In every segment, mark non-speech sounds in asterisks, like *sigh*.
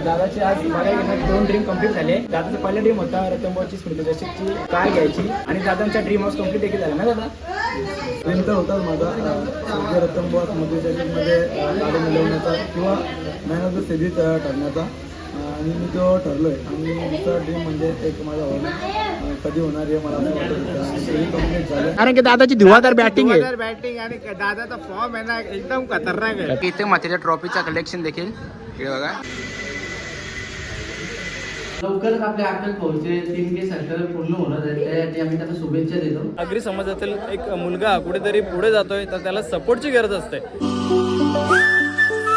दादाचे आज बघायला गेलं दोन ड्रीम कंप्लीट झाले. दादाचा पहिला ड्रीम होता रतनभाऊची स्मृती दर्शकची कार घ्यायची आणि दादांचा ड्रीम हाऊस कंप्लीट देखील झाला ना दादा? ड्रीम तर होताच माझा. सौदी रत्तमबॉसमध्ये गाडी मिळवण्याचा किंवा मॅन ऑफ द सिरीज ठरण्याचा आणि मी तो ठरलोय. आणि दुसरा ड्रीम म्हणजे एक माझा होणं कधी होणार हे मला कंप्लीट झालं. कारण की दादाची धुवाधार बॅटिंग आहे. बॅटिंग आणि दादाचा फॉर्म आहे ना एकदम खतरनाक आहे. इथे मातीच्या ट्रॉफीचा कलेक्शन देखील. इकडे बघा. लवकरच आपल्या अटक पोहोचते तीन के सर्कल पूर्ण होणार आहे त्यासाठी आम्ही त्यांना शुभेच्छा देतो. नागरी समाजातील एक मुलगा कुठेतरी पुढे जातोय तर त्याला सपोर्टची गरज असते.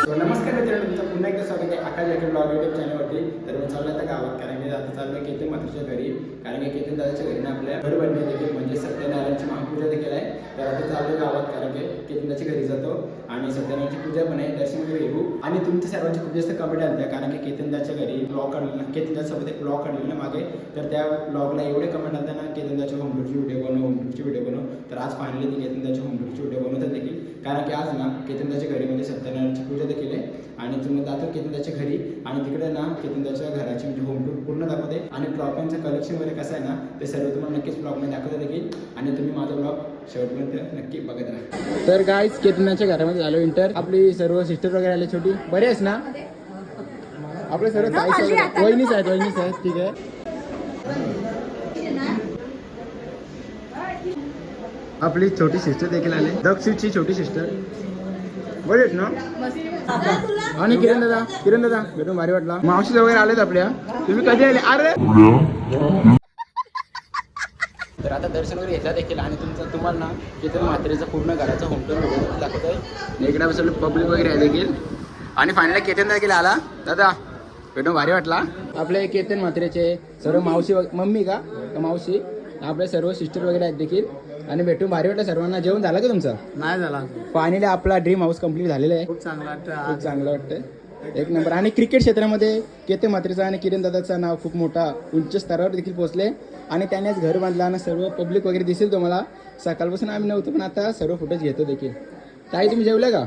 नमस्कार मित्रांनो तुमचं पुन्हा एकदा स्वागत आहे आकाश जॅकेट ब्लॉग युट्यूब चॅनलवरती तर मी चाललो आता गावात कारण की आता चाललो केतन मातृच्या घरी. कारण की केतन दादाच्या घरी ना आपल्या घर बनणे देखील म्हणजे सत्यनारायणची महापूजा देखील आहे. तर आता गावात कारण की केतनाच्या घरी जातो आणि सत्यनारायणची पूजा पण आहे दर्शन वगैरे घेऊ. आणि तुमच्या सर्वांची खूप जास्त कमेंट आल्या कारण की केतनदाच्या घरी ब्लॉग काढलेला केतनदासोबत एक ब्लॉग काढलेला ना मागे. तर त्या ब्लॉगला एवढे कमेंट आणतात ना केतनदाच्या होम टूरची व्हिडिओ बनव होम टूरची व्हिडिओ बनव. तर आज फायनली ती केतनदाच्या होम टूरची व्हिडिओ बनवत देखील. कारण की आज ना केतनदाच्या घरी म्हणजे सत्यनारायणची पूजा देखील आहे. आणि तुम्ही जातो केतनदाच्या घरी आणि तिकडे ना केतनदाच्या घराची म्हणजे होम टूर पूर्ण दाखवते. आणि ट्रॉफीचं कलेक्शन वगैरे कसं आहे ना ते सर्व तुम्हाला नक्कीच ब्लॉगमध्ये दाखवता देखील. आणि तुम्ही माझा ब्लॉग शेवटपर्यंत नक्की बघत राहा. तर गाईज केतनदाच्या घरामध्ये झालो इंटर आपली सर्व सिस्टर वगैरे आले छोटी. बरे आहेस ना? आपले सर्व वहिनीच आहेत वहिनीच आहेत. ठीक आहे. आपली छोटी सिस्टर देखील आली. दक्षिणची छोटी सिस्टर बरे आहेत ना? आणि किरण दादा. किरण दादा भेटून भारी वाटला. मावशी वगैरे आलेत आपल्या. तुम्ही कधी आले? अरे! दर्शन वगैरे घेतला देखील. आणि तुमचं तुम्हाला ना केतन म्हात्रेचा पूर्ण घराचा होम टूर व्हिडिओ दाखवतोय. इकडे बसलो पब्लिक वगैरे आहे देखील. आणि फायनली केतन देखील आला. दादा भेटून भारी वाटला. आपले केतन म्हात्रेचे सर्व मावशी मम्मी का? का मावशी? आपले सर्व सिस्टर वगैरे आहेत देखील. आणि भेटून भारी वाटलं सर्वांना. जेवण झालं का तुमचं? नाही झाला फायनली आपला ड्रीम हाऊस कंप्लीट झालेला आहे. खूप चांगला वाटतं खूप चांगलं वाटतं एक नंबर आणि क्रिकेट क्षेत्रामध्ये केते मात्रेचा आणि किरण दादाचं नाव खूप मोठा उंच स्तरावर देखील पोहोचले आणि त्यानेच घर बांधलं आणि सर्व पब्लिक वगैरे दिसेल तुम्हाला. सकाळपासून आम्ही नव्हतो पण आता सर्व फुटेज घेतो देखील. ताई तुम्ही जेवले का?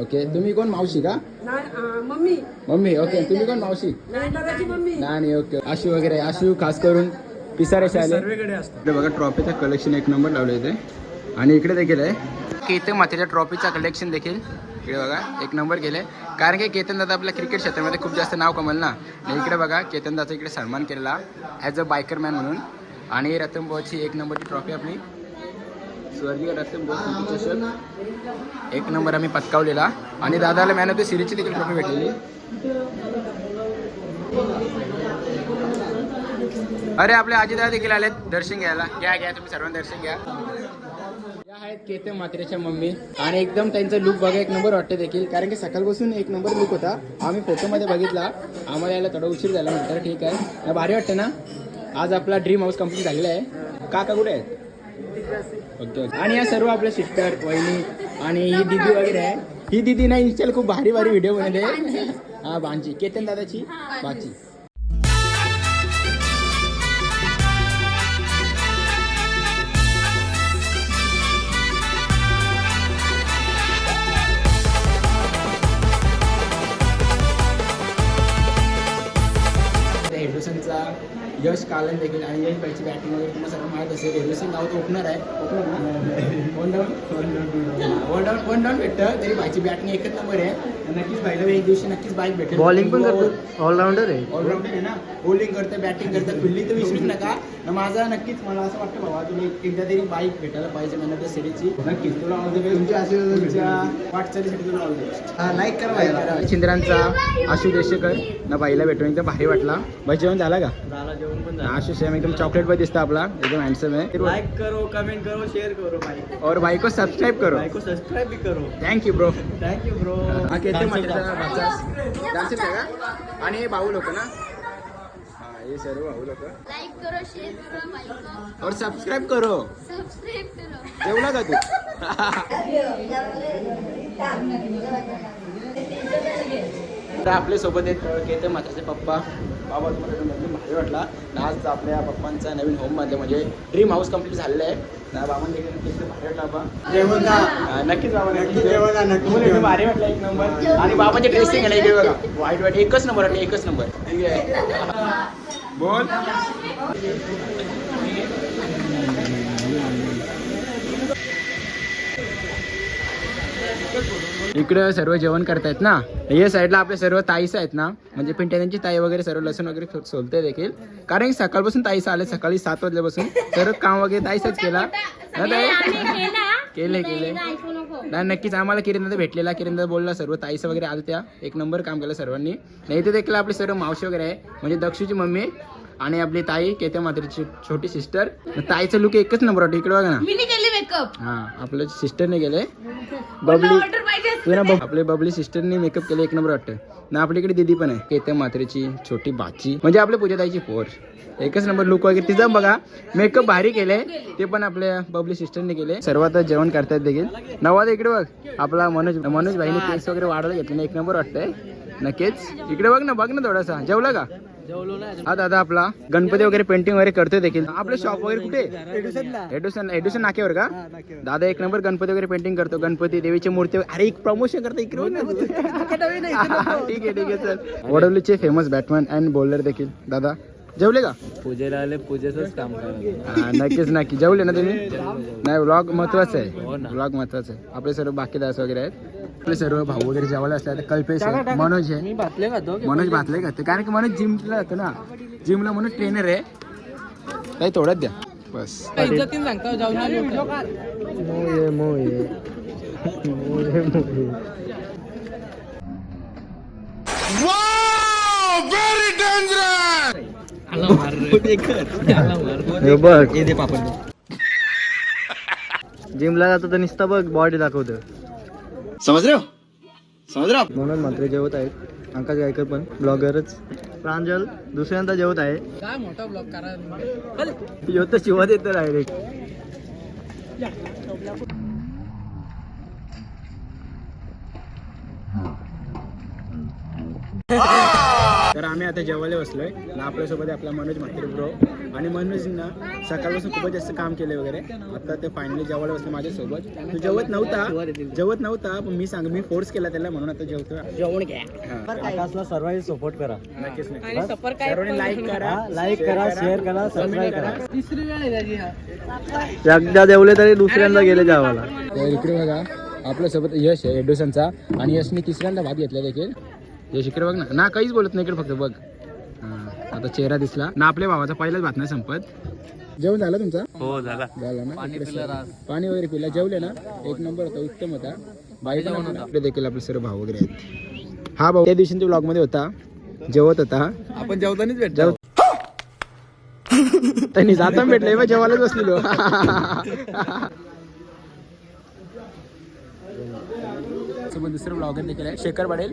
ओके तुम्ही कोण मावशी का? मम्मी. मम्मी ओके तुम्ही कोण मावशी? नाही ओके. आशू वगैरे आशू खास करून सर्वेकडे असतो. इकडे बघा ट्रॉफीचं कलेक्शन एक नंबर लावलं इथे. आणि इकडे देखील आहे. केतन मातेच्या ट्रॉफीचा कलेक्शन देखील. इकडे बघा एक नंबर केले. कारण की केतन दादा आपल्या क्रिकेट क्षेत्रामध्ये खूप जास्त नाव कमल ना. इकडे बघा केतन दादाचा इकडे सन्मान केलेला ॲज अ बायकर मॅन म्हणून. आणि रतन बोची एक नंबरची ट्रॉफी आपली. स्वर्गीय रतन बोस एक नंबर आम्ही पटकावलेला आणि दादाला मॅन ऑफ द सिरीजची देखील ट्रॉफी भेटलेली. अरे आपले आजीदादा देखील आले दर्शन घ्यायला. घ्या घ्या तुम्ही सर्वांना दर्शन घ्या. आहेत केतन मात्रेच्या मम्मी. आणि एकदम त्यांचं लुक बघा एक नंबर वाटते देखील. कारण की सकाळपासून एक नंबर लुक होता. आम्ही फोटोमध्ये बघितला. आम्हाला यायला थोडा उशीर झाला नंतर ठीक आहे. भारी वाटते ना? आज आपला ड्रीम हाऊस कंप्लीट झालेला आहे. काका कुठे आहेत? ओके आणि या सर्व आपल्या सिस्टर वहिनी आणि ही दिदी वगैरे आहे. ही दिदी ना इन्स्टाला खूप भारी भारी व्हिडिओ बनवले. हा बांची केतन दादाची? बाची हेडुसनचा यश कालन देखील आणि यश बाईची बॅटिंग वगैरे तुम्हाला सर्व माहीत असेल. हेडुसन नाव तर ओपनर आहे. Opener one down one down one down भेटतं तरी बाईची बॅटिंग एकच नंबर आहे. नक्कीच बाईला एक दिवशी नक्कीच बाईक भेटेल. बॉलिंग पण करतो. ऑलराऊंडर आहे. ऑलराऊंडर आहे ना? बॉलिंग करतं बॅटिंग करतं. फिल्डिंग तर विसरूच नका. माझा नक्कीच मला असं वाटतं बाबा तुम्ही एकदा तरी बाईक भेटायला पाहिजे मला त्या सिरीजची नक्कीच तुला ऑल द बेस्ट तुमच्या आशीर्वाद वाटचालीसाठी तुला ऑल द बेस्ट हा लाईक करा छिंद्रांचा आशु देशेकर. ना बाईला भेटून एकदम भारी वाटला. बाई जेवण झाला का? झाला जेवण पण आशु सेम एकदम चॉकलेट पण दिसता आपला. एकदम हँडसम आहे. लाइक करो कमेंट करो शेयर करो भाई और भाई को सब्सक्राइब करो. भाई को सब्सक्राइब भी करो. Thank you bro thank you bro dancer आहे का? आणि हे भाऊ लोक ना? हा हे सर्व भाऊ लोक. लाइक करो शेयर करो भाई को और सब्सक्राइब करो. सब्सक्राइब करो. जेवला का तू? *laughs* *laughs* तर आपल्यासोबत एक केते माताचे पप्पा. बाबा तुम्हाला एकदम भारी वाटला. आज आपल्या पप्पांचा नवीन होममध्ये म्हणजे ड्रीम हाऊस कंप्लीट झालेलं आहे. बाबांनी भारी वाटला बाबा. जेवण. नक्कीच बाबा नक्कीच जेवण जेवण. भारी वाटला एक नंबर आणि बाबांचे ड्रेसिंग आहे ना इकडे बघा. वाईट वाईट एकच नंबर वाटलं एकच नंबर बोल. इकडे सर्व जेवण करतायत ना. या साईडला आपले सर्व ताईस आहेत ना. म्हणजे पिंट्यांची ताई वगैरे सर्व लसूण वगैरे सोलते देखील. कारण की सकाळपासून ताईस आले सकाळी सात वाजल्यापासून. सर्व काम वगैरे ताईसच केला. ताई? केले केले. नाही नक्कीच आम्हाला किरण भेटलेला. किरिंदा बोलला सर्व ताईस वगैरे आलत्या. एक नंबर काम केलं सर्वांनी. नाही इथे देखील आपले सर्व मावशी वगैरे आहे. म्हणजे दक्षूची मम्मी आणि आपली ताई केत्या मात्रीची छोटी सिस्टर ताईचं लुक एकच नंबर वाटतो. इकडे बघा ना. मेकअप हा आपल्या सिस्टरने गेले बबली तू ना बब- आपले बबली सिस्टरने मेकअप केले एक नंबर वाटतं. ना आपल्याकडे दिदी पण आहे. केत्या मात्रेची छोटी बाची. म्हणजे आपल्या पूजाताईची पोर. एकच नंबर लुक वगैरे. तिचं बघा मेकअप भारी केले ते पण आपल्या बबली सिस्टरने केले सर्वात जेवण करतायत देखील. नवाद इकडे बघ. आपला मनोज मनोज भाईने केस वगैरे वाढवला घेतले ना एक नंबर वाटतंय. नक्कीच. इकडे बघ ना बघ ना थोडासा. जेवला का? हा दादा आपला. गणपती वगैरे पेंटिंग वगैरे करतोय देखील. आपलं शॉप वगैरे कुठे? एडुसन एडुसन नाक्यावर का? दादा एक नंबर गणपती वगैरे पेंटिंग करतो. गणपती देवीची मूर्ती अरे एक प्रमोशन करतो इकडे ना *laughs* तू. ठीक आहे ठीक आहे सर वडवलीचे फेमस बॅटमॅन अँड बॉलर देखील. दादा जेवले का? पूजेला आले पूजेचंच काम करा हा, नक्कीच नक्की. जेवले ना तुम्ही? नाही व्लॉग महत्वाचं आहे. व्लॉग महत्वाचं आहे. आपले सर्व बाकी दास वगैरे आहेत. आपले सर्व भाऊ वगैरे जेवायला असले आता कल्पेश आहे मनोज आहे. मनोज भातले खाते कारण की मनोज जिमला जातो ना. जिमला मनोज ट्रेनर आहे. काही थोडंच द्या. बस. इज्जतीन सांगता जाऊन जिमला जातो तर नुसतं बघ बॉडी दाखवतं समज रे हो? समज रे म्हणून मात्र जेवत आहेत. अंकाश गायकर पण ब्लॉगरच प्रांजल दुसऱ्यांदा जेवत आहे. काय मोठा ब्लॉग करा. तर शिवात येतो डायरेक्ट तर आम्ही आता जेवायला बसलोय. आणि आपल्यासोबत आपला मनोज म्हात्रे ब्रो आणि मनोज ना सकाळपासून खूपच जास्त काम केले वगैरे. आता ते फायनली जेवायला बसले माझ्यासोबत. तू जेवत नव्हता. जेवत नव्हता पण मी सांग मी फोर्स केला त्याला म्हणून आता जेवतोय. जेवण घ्या. सर्वांनी सपोर्ट करा. नक्कीच लाईक करा लाईक करा शेअर करा सबस्क्राईब करा. तिसरी वेळ हा एकदा जेवले तरी दुसऱ्यांदा गेले जेवायला. इकडे बघा आपल्यासोबत यश आहे एडोसनचा आणि यशने तिसऱ्यांदा भात घेतला देखील. यश इकडे बघ ना. ना काहीच बोलत नाही इकडे फक्त बघ. हा, आता चेहरा दिसला. ना आपल्या भावाचा पहिलाच भात नाही संपत. जेवण झालं तुमचा? हो झाला. झाला ना? इकडे पाणी वगैरे पिला. जेवले ना? एक नंबर होता उत्तम होता. इकडे देखील आपले सर्व भाऊ वगैरे आहेत. हा भाऊ त्या दिवशी ब्लॉगमध्ये होता. जेवत होता. आपण जेवतानीच भेट जेव त्यांनी जाता भेटलंय मग जेवायलाच बसलेलो. *laughs* सोबत दुसरं ब्लॉगर देखील आहे. शेखर पाटील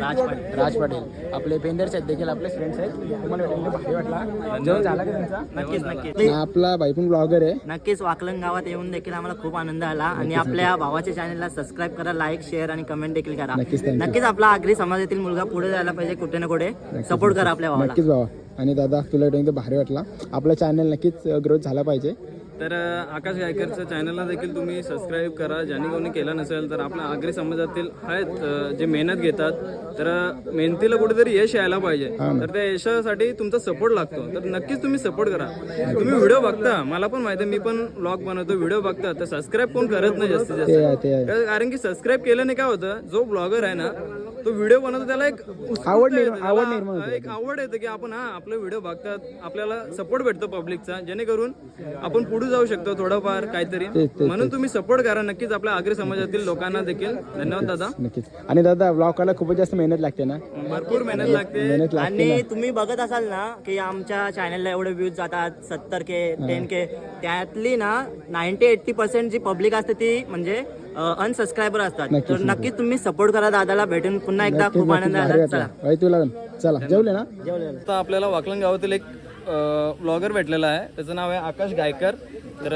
राज पाटील राज पाटील आपले पेंडर्स आहेत देखील आपले फ्रेंड्स आहेत. तुम्हाला भारी वाटला. जेवण झाला का त्यांचा नक्कीच नक्कीच. आपला भाई पण ब्लॉगर आहे. नक्कीच वाकलन गावात येऊन देखील आम्हाला खूप आनंद आला. आणि आपल्या भावाच्या चॅनलला सबस्क्राईब करा लाईक शेअर आणि कमेंट देखील करा. नक्कीच, आपला आगरी समाजातील मुलगा पुढे जायला पाहिजे कुठे ना कुठे. सपोर्ट करा आपल्या भावाला. नक्कीच बाबा आणि दादा तुला एकदम भारी वाटला. आपला चॅनल नक्कीच ग्रोथ झाला पाहिजे. तर आकाश गायकरच्या चॅनलला देखील तुम्ही सबस्क्राईब करा. ज्यांनी कोणी केलं नसेल तर आपल्या आगरी समाजातील आहेत जे मेहनत घेतात तर मेहनतीला कुठेतरी यश यायला पाहिजे. तर त्या यशासाठी तुमचा सपोर्ट लागतो. तर नक्कीच तुम्ही सपोर्ट करा. तुम्ही व्हिडिओ बघता. मला पण माहिती मी पण ब्लॉग बनवतो व्हिडिओ बघता. तर सबस्क्राईब कोण करत नाही जास्तीत जास्त? कारण की सबस्क्राईब केल्याने काय होतं जो ब्लॉगर आहे ना तो व्हिडिओ बनवतो त्याला एक आवड निर्माण- आवड निर्माण होते. एक आवड येते की आपण हा आपले व्हिडिओ बघतात आपल्याला सपोर्ट भेटतो पब्लिकचा जेणेकरून आपण पुढे जाऊ शकतो थोडंफार काहीतरी. तेच, तेच, म्हणून तुम्ही सपोर्ट करा नक्कीच आपल्या आगरी समाजातील लोकांना देखील. धन्यवाद दादा. नक्कीच आणि दादा ब्लॉग करायला खूपच जास्त मेहनत लागते ना? भरपूर मेहनत लागते. मेहनत लागते आणि तुम्ही बघत असाल ना की आमच्या चॅनलला एवढे व्ह्यूज जातात सत्तर के टेन के त्यातली ना नाईन्टी एट्टी पर्सेंट जी पब्लिक असते ती म्हणजे अनसबस्क्रायबर असतात. तर नक्कीच. तुम्ही सपोर्ट करा दादाला भेटून पुन्हा एकदा खूप आनंद आला. चला. तुला जेवले ना? जेवलं आता आपल्याला वाकलन गावातील एक ब्लॉगर भेटलेला आहे. त्याचं नाव आहे आकाश गायकर. तर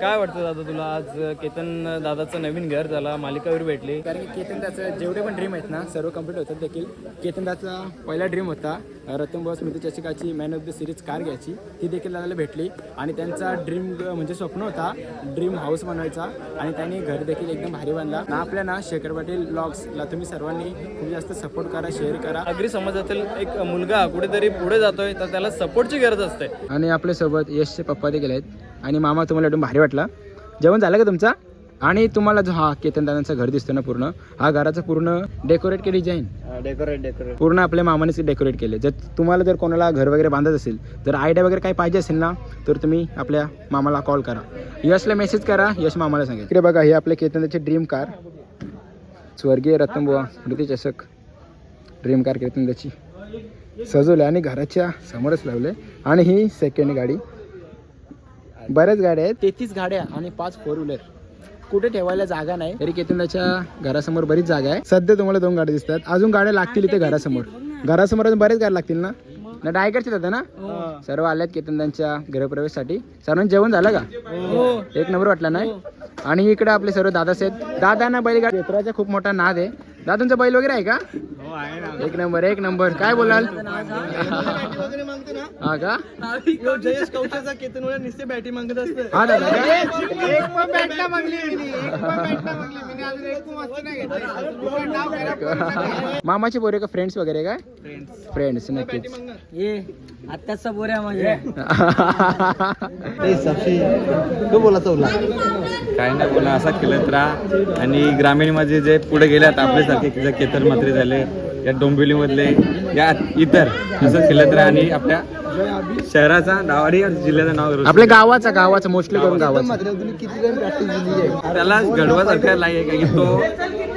काय वाटतं दादा तुला? आज केतन दादाचं नवीन घर झाला मालिकावीर भेटली. कारण की केतनदाचं जेवढे पण ड्रीम आहेत ना सर्व कंप्लीट होतात देखील. केतनदाचा पहिला ड्रीम होता रतन बॉस स्मृती चषकाची man of the series car घ्यायची. ती देखील दादाला भेटली. आणि त्यांचा ड्रीम म्हणजे स्वप्न होता ड्रीम हाऊस बनवायचा. आणि त्यांनी घर देखील एकदम भारी बांधला. ना आपल्या ना शेखर पाटील ब्लॉग्सला तुम्ही सर्वांनी खूप जास्त सपोर्ट करा शेअर करा. आगरी समाजातील एक मुलगा कुठेतरी पुढे जातोय तर त्याला सपोर्टची गरज असते. आणि आपल्यासोबत यशचे पप्पा देखील आहेत. आणि मामा तुम्हाला एकदम भारी वाटला. जेवण झालं का तुमचा? आणि तुम्हाला जो हा केतन दादांचं घर दिसतो ना पूर्ण. हा घराचं पूर्ण डेकोरेट के डिझाईन डेकोरेट डेकोरेट पूर्ण आपल्या मामानेच डेकोरेट केले. जर तुम्हाला जर कोणाला घर वगैरे बांधत असेल जर आयडिया वगैरे काही पाहिजे असेल ना तर तुम्ही आपल्या मामाला कॉल करा. यशला मेसेज करा यश मामाला सांगेल. इकडे बघा हे आपले केतनदाची ड्रीम कार स्वर्गीय रतनबुवा स्मृती चषक. ड्रीम कार केतनदाची सजवले आणि घराच्या समोरच लावले. आणि ही सेकंड गाडी. बऱ्याच गाड्या आहेत. तेहतीस गाड्या आणि पाच फोर व्हीलर कुठे ठेवायला जागा नाही. तरी केतनदाच्या घरासमोर बरीच जागा आहे. सध्या तुम्हाला दोन गाड्या दिसतात. अजून गाड्या लागतील इथे घरासमोर. घरासमोर अजून बरेच गाड्या लागतील ना? ना डायकडचे जातं ना? सर्व आल्यात केतनदांच्या गृहप्रवेशसाठी. सर्वांचं जेवण झालं का? एक नंबर वाटला नाही? आणि इकडे आपले सर्व दादाच आहेत. दादा ना बैलगाडी क्षेत्राचा खूप मोठा नाद आहे. दादांचा बैल वगैरे आहे का? एक नंबर एक नंबर. काय बोलाल? हा का? जयेश केतन नुसते बॅटी मागत असते. हा दादा. मामाचे पोरे का फ्रेंड्स वगैरे काय? फ्रेंड्स नक्कीच. ये आत्ताच बोऱ्या म्हणजे तो बोला चौला काय नाही बोला. असा खेळत राहा. आणि ग्रामीणमध्ये जे पुढे गेल्यात आपल्यासारखे जे केतर मात्रे झाले या डोंबिवलीमधले या इतर असं खेळत राहा आणि आपल्या शहराचा नाव आणि जिल्ह्याचं नाव आपल्या गावाचा गावाचा मोस्टली करून गावाचा. तुम्ही किती जण प्रॅक्टिस दिली आहे त्याला घडवासारखा नाही आहे की तो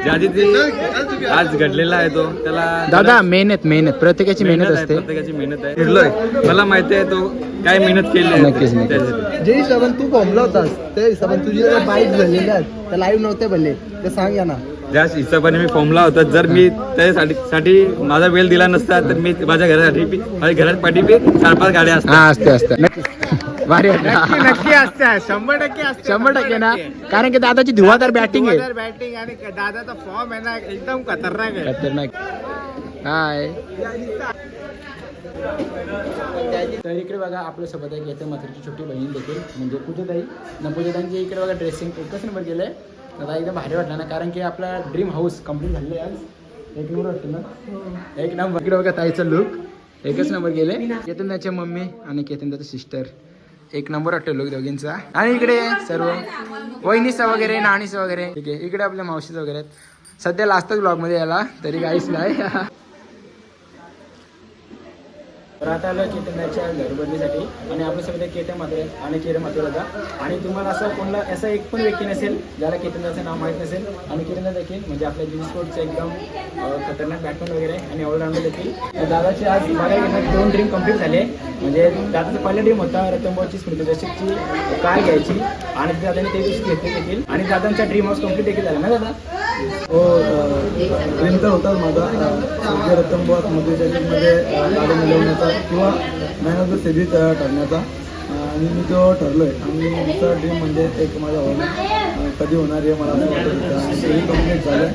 ज्या आज घडलेला आहे तो. त्याला दादा मेहनत मेहनत. प्रत्येकाची मेहनत आहे, असते. प्रत्येकाची मेहनत आहे. फिरलोय. मला माहिती आहे तो काय मेहनत केली आहे. नक्कीच, जे हिशोबाने तू फॉर्मला होतास त्या हिशोबाने तुझी बाईक झालेल्या त्या लाईव्ह नव्हते भले. ते सांग या ना ज्या हिशोबाने मी फॉर्मला होता. जर मी त्यासाठी साठी माझा वेळ दिला नसता तर मी माझ्या घरासाठी माझ्या घरात पाठी बी चार पाच गाड्या असतात. हा असते नक्की. असते. शंभर टक्के असते. शंभर टक्के ना? कारण की दादाची धुवाधार बॅटिंग आहे. बॅटिंग आणि दादाचा फॉर्म आहे ना एकदम खतरनाक आहे. खतरनाक. हाय. तर इकडे बघा आपल्यासोबत एक येते मात्रची छोटी बहीण देखील. म्हणजे पूजाताई न पूजाताईंची इकडे बघा ड्रेसिंग एकच नंबर केलंय. दादा एकदम भारी वाटला ना कारण की आपला ड्रीम हाऊस कंप्लीट झालेलं आहे आज. एक नंबर वाटतं ना? एक नंबर. इकडे बघा ताईचं लुक एकच नंबर गेले. केतनदाच्या मम्मी आणि केतनदाचं सिस्टर एक नंबर वाटतो लोक दोघींचा. आणि इकडे सर्व. वहिनीचा वगैरे नाणीचा वगैरे. ठीक आहे. इकडे आपल्या मावशीचं वगैरे आहेत. सध्या लास्टच ब्लॉगमध्ये याला तरी काहीच नाही. *laughs* तर आता आलं केतनच्या घरबंदीसाठी आणि आपल्या सगळे केत्या मात्र आणि किरण मात्र होता. आणि तुम्हाला असं कोणाला असं एक पण व्यक्ती नसेल ज्याला केतनदाचं नाव माहीत नसेल. आणि किरणदा देखील म्हणजे आपल्या जीन्स स्पोर्टचं एकदम खतरनाक बॅटमॅन वगैरे आणि ऑलराऊंडर देखील. तर दादाचे आज बघायला दोन ड्रीम कंप्लीट झाले म्हणजे दादाचं पहिला ड्रीम होता रतनभाऊची स्मृती दर्शकची कार घ्यायची? आणि ते दादाने ते दिवशी घेतले देखील. आणि दादांचा ड्रीम हाऊस कंप्लीट देखील झाला ना दादा? हो, हो. ड्रीम तर होताच माझा स्वर्गीय रतनबुवा मध्ये गाडी मिळवण्याचा किंवा मॅन ऑफ द सिरीज ठरण्याचा आणि मी तो ठरलो आहे आणि दुसरा ड्रीम म्हणजे एक माझा हॉल कधी होणार आहे मला असं वाटत होतं. आणि तेही कंप्लीट झालं.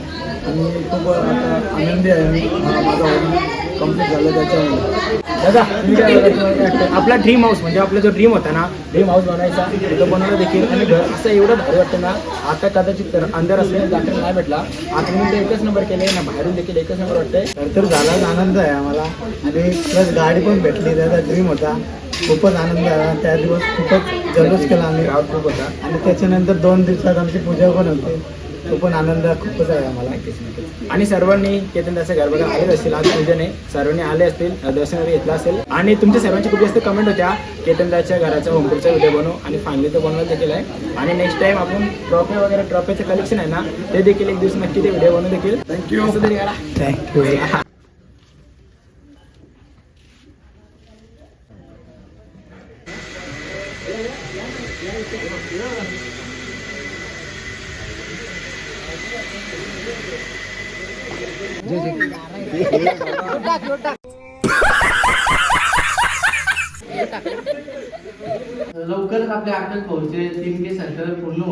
आणि खूप आता आनंदी आहे. मी माझा हॉल कंप्लीट झालं त्याच्यामुळे दादा तुम्ही काय वाटतं? आपला ड्रीम हाऊस म्हणजे आपला जो ड्रीम होता ना ड्रीम हाऊस बनवायचा तो बनवला देखील. आणि घर असं एवढं भारी वाटतं ना आता कदाचित तर अंधार असल्याने दाखल नाही भेटला. आता मी एकच नंबर केले ना बाहेरून देखील एकच नंबर वाटतंय. तर तर झालाच आनंद आहे आम्हाला. आणि प्लस गाडी पण भेटली त्याचा ड्रीम होता. खूपच आनंद झाला. त्या दिवस खूपच जल्लोष केला आम्ही. क्राऊड खूप होता. आणि त्याच्यानंतर दोन दिवसात आमची पूजा पण होते. तो पण आनंद खूपच आहे आम्हाला. आणि सर्वांनी केतनदाचं घर बघा आलेच असतील आज पूजने. सर्वांनी आले असतील दर्शन घेतलं असेल. आणि तुमच्या सर्वांची खूप जास्त कमेंट होत्या. केतनदाच्या घराचा होमपूरचा व्हिडिओ बनवू. आणि फायनली तो बनवायला देखील आहे. आणि नेक्स्ट टाइम आपण ट्रॉफी वगैरे ट्रॉफीचं कलेक्शन आहे ना ते देखील एक दिवस नक्की ते व्हिडिओ बनवू देखील. थँक्यू असं तरी करा. थँक्यू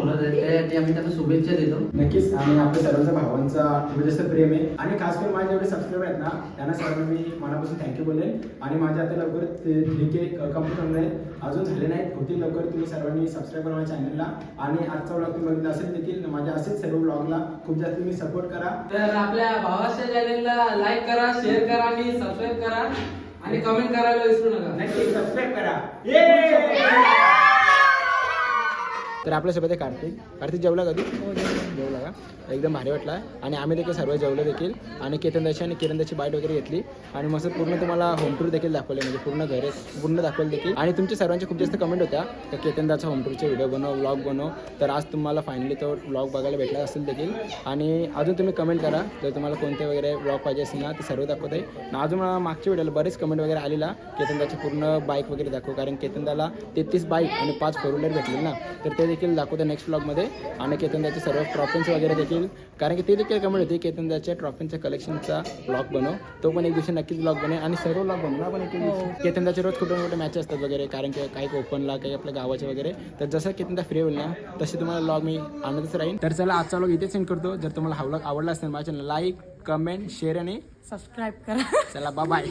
त्यासाठी आम्ही त्यांना शुभेच्छा देतो. नक्कीच. आणि आपल्या सर्वांच्या भावांचा खूप जास्त प्रेम आहे. आणि खास करून माझे जेवढे सबस्क्राईबर आहेत ना त्यांना सर्वांना मी मनापासून थँक्यू बोलेन. आणि माझ्या आता लवकर थ्री के कंप्लीट होणार आहेत अजून झाले नाहीत. होतील लवकर. तुम्ही सर्वांनी सबस्क्राईब करा माझ्या चॅनलला आणि आजचा ब्लॉग तुम्ही बघितला असेल देखील माझ्या असेच सर्व ब्लॉगला खूप जास्त तुम्ही सपोर्ट करा. तर आपल्या भावाच्या चॅनलला लाईक करा शेअर करा आणि सबस्क्राईब करा. आणि कमेंट करायला विसरू नका. नक्की सबस्क्राईब करा. तर आपल्यासोबत आहे कार्तिक. कार्तिक जेवला कधी? जेवला. का? एकदम भारी वाटला. आणि आम्ही देखील सर्व जेवलो देखील. आणि केतनदाची आणि किरणदाची बाईट वगैरे घेतली. आणि मस्त पूर्ण तुम्हाला होम टूर देखील दाखवले. म्हणजे पूर्ण घरे पूर्ण दाखवले देखील. आणि तुमच्या सर्वांचे खूप जास्त कमेंट होत्या तर केतनदाचा होम टूरचे व्हिडिओ बनव व्लॉग बनव. तर आज तुम्हाला फायनली तो व्लॉग बघायला भेटला असेल देखील. आणि अजून तुम्ही कमेंट करा. जर तुम्हाला कोणते वगैरे व्लॉग पाहिजे असेल ना ते सर्व दाखवत. आहे अजून मला मागच्या व्हिडिओला बरेच कमेंट वगैरे आलेला. केतनदाची पूर्ण बाईक वगैरे दाखव. कारण केतनदाला तेहतीस बाईक आणि पाच फोर व्हीलर भेटले ना. तर ते देखील दाखवतो नेक्स्ट ब्लॉगमध्ये आणि केतनदाचे सर्व ट्रॉफिन्स वगैरे देखील. कारण की ते देखील कमेंट होती केतनदाच्या ट्रॉफिनच्या कलेक्शनचा ब्लॉग बनव. तो पण एक दिवशी नक्कीच ब्लॉग बने. आणि सर्व ब्लॉग बनवला पण एक दिवशी. केतनदाचे रोज कुठे कुठे मॅच असतात वगैरे. कारण की काही ओपनला काही आपल्या गावाचे वगैरे. तर जसं केतनदा फ्री होईल ना तसे तुम्हाला ब्लॉग मी आणतच राहीन. तर चला आजचा ब्लॉग इथेच सेंड करतो. जर तुम्हाला हा ब्लॉग आवडला असेल माझ्या लाईक कमेंट शेअर आणि सबस्क्राईब करा. चला बाय